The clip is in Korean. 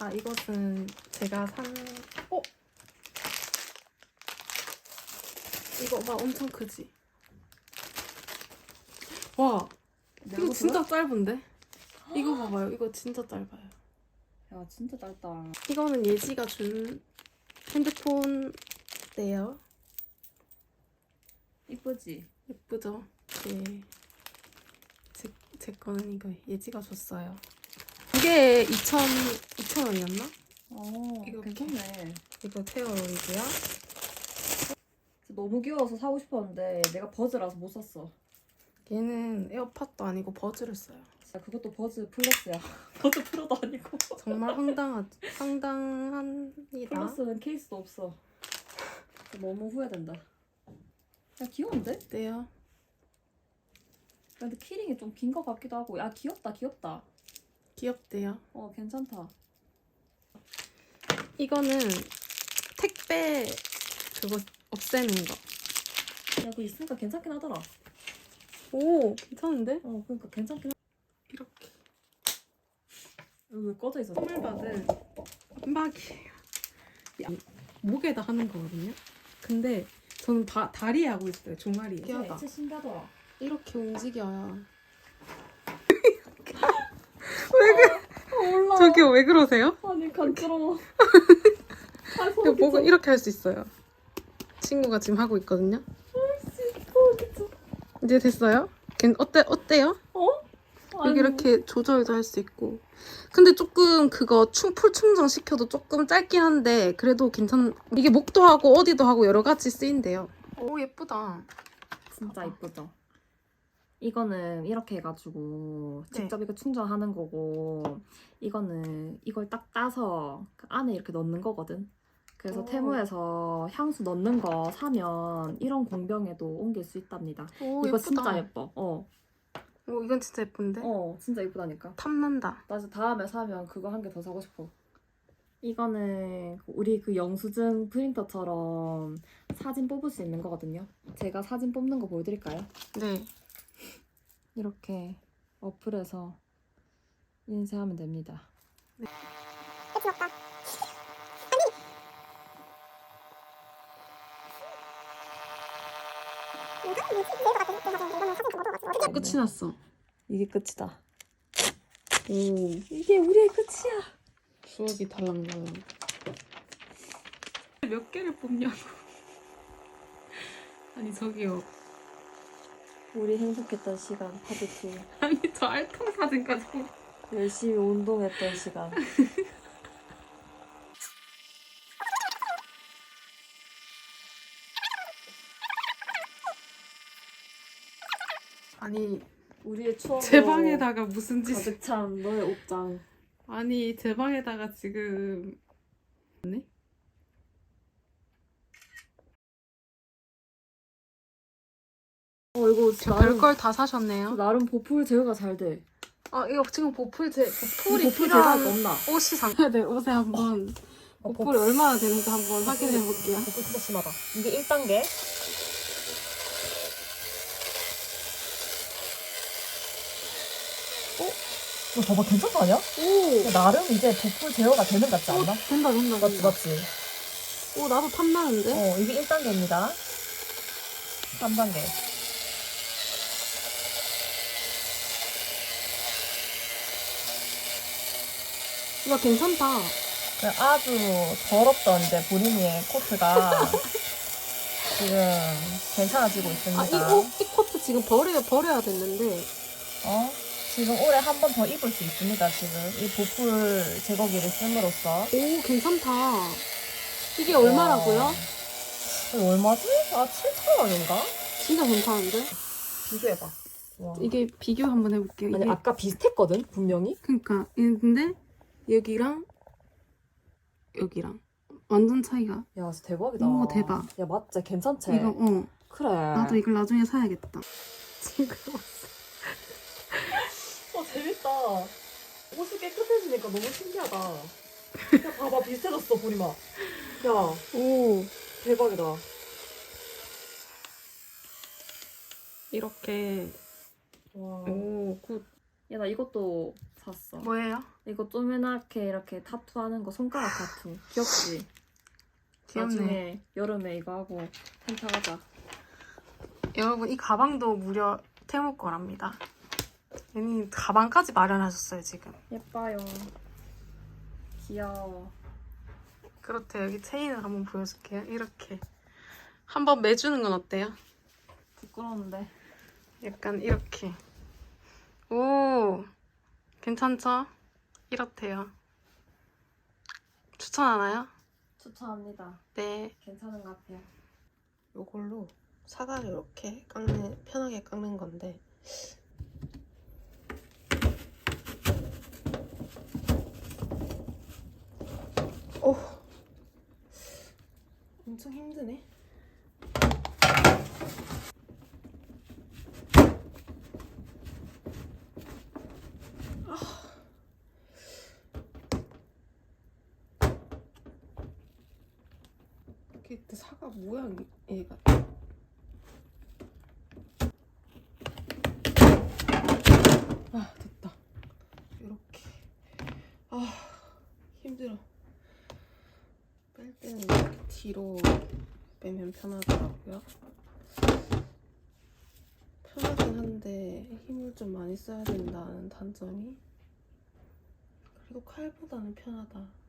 자, 이것은 제가 산, 어? 이거 봐, 엄청 크지? 와, 이거 진짜 짧은데? 이거 봐봐요. 이거 진짜 짧아요. 야 진짜 짧다. 이거는 예지가 준 핸드폰인데요. 이쁘지? 예쁘죠? 네. 제, 제 거는 이거 예지가 줬어요. 이게 2,000, 2,000원이었나? 어 이거 괜찮네. 이거 테어로이고요. 너무 귀여워서 사고 싶었는데 내가 버즈라서 못 샀어. 얘는 에어팟도 아니고 버즈를 써요. 진짜 그것도 버즈 플러스야. 버즈 프로도 아니고. 정말 황당하, 황당합니다. 플러스는 케이스도 없어. 너무 후회된다. 야 귀여운데? 어때요? 근데 키링이 좀 긴 것 같기도 하고. 야 귀엽다 귀엽다. 귀엽대요. 어 괜찮다. 이거는 택배 그거 없애는 거. 야 그거 있으니까 괜찮긴 하더라. 오, 괜찮은데? 어 그러니까 괜찮긴 하. 이렇게. 여기 왜 꺼져 있어? 선물 받은 막이에요. 목에다 하는 거거든요. 근데 저는 다, 다리에 하고 있어요. 종아리에. 진짜 신기하더라. 이렇게 움직여요. 몰라. 저기요, 왜 그러세요? 아니 간지러워. 아, 이거 목을 끼쳐. 이렇게 할 수 있어요. 친구가 지금 하고 있거든요. 이제 됐어요? 괜- 어때, 어때요? 어? 아니, 여기 이렇게 조절도 할 수 있고. 근데 조금 그거 충, 풀 충전 시켜도 조금 짧긴 한데 그래도 괜찮. 이게 목도 하고 어디도 하고 여러 가지 쓰인대요. 오 예쁘다. 진짜 이쁘죠? 이거는 이렇게 해가지고 네. 직접 이거 충전하는 거고 이거는 이걸 딱 따서 그 안에 이렇게 넣는 거거든. 그래서 오. 테무에서 향수 넣는 거 사면 이런 공병에도 옮길 수 있답니다. 오 이거 예쁘다. 진짜 예뻐. 어, 오 이건 진짜 예쁜데. 어, 진짜 예쁘다니까. 탐난다. 나 진짜 다음에 사면 그거 한 개 더 사고 싶어. 이거는 우리 그 영수증 프린터처럼 사진 뽑을 수 있는 거거든요. 제가 사진 뽑는 거 보여드릴까요? 네. 이렇게 어플에서 인쇄하면 됩니다. 끝이 났어. 이게 끝이다. 오 이게 우리의 끝이야. 추억이 달랑달랑. 몇 개를 뽑냐고. 아니 저기요. 우리 행복했던 시간 파트 2. 아니 저 알통 사진까지. 뽑- 열심히 운동했던 시간. 아니 우리의 추억. 제 방에다가 무슨 짓? 가득 찬 너의 옷장. 아니 제 방에다가 지금 어 이거 저 나름 별걸 다 사셨네요. 나름 보풀 제어가 잘 돼. 아 이거 지금 보풀 제 보풀이 보풀 필요한 제거가 없나? 옷이 상해야 될 옷에 한번 어, 보풀이 얼마나 되는지 한번 확인해 볼게요. 보풀 진짜 심하다. 이게 1단계. 어? 봐봐 괜찮지 않냐? 오 나름 이제 보풀 제어가 되는 것 같지 않나? 된다 된다 맞지 된다. 맞지? 오 나도 탐나는데. 어 이게 1단계입니다. 3단계. 이거 괜찮다. 아주 더럽던 이제 본인의 코트가 지금 괜찮아지고 있습니다. 아이이 이 코트 지금 버려 버려야 됐는데. 어? 지금 올해 한 번 더 입을 수 있습니다. 지금 이 보풀 제거기를 씀으로써 오 괜찮다. 이게 얼마라고요? 이거 얼마지? 아 7천 원인가? 진짜 괜찮은데? 비교해봐. 와. 이게 비교 한번 해볼게요. 아니 이게 아까 비슷했거든 분명히. 그러니까 근데 여기랑 여기랑 완전 차이가. 야 진짜 대박이다. 오, 대박. 야 맞지 괜찮지. 이거 어 그래. 나도 이걸 나중에 사야겠다. 지금 어 재밌다. 옷이 깨끗해지니까 너무 신기하다. 야 봐봐 비슷해졌어 보리마. 야 오 대박이다. 이렇게 와. 오굿 야 나 이것도 샀어. 뭐예요? 이거 쪼매나게 이렇게 타투하는 거 손가락 타투. 귀엽지? 귀엽네. 나중에 여름에 이거 하고 텐트 하자. 여러분 이 가방도 무려 태무 거랍니다. 얘니 가방까지 마련하셨어요 지금. 예뻐요. 귀여워. 그렇대요. 여기 체인을 한번 보여줄게요. 이렇게 한번 매주는 건 어때요? 부끄러운데. 약간 이렇게. 오 괜찮죠? 이렇대요. 추천하나요? 추천합니다. 네. 괜찮은 것 같아요. 이걸로 사과를 이렇게 깎는 편하게 깎는 건데 오 엄청 힘드네 이게 사과 모양이 얘가. 아 됐다. 이렇게. 아 힘들어. 뺄 때는 이렇게 뒤로 빼면 편하더라고요. 편하긴 한데 힘을 좀 많이 써야 된다는 단점이. 그래도 칼보다는 편하다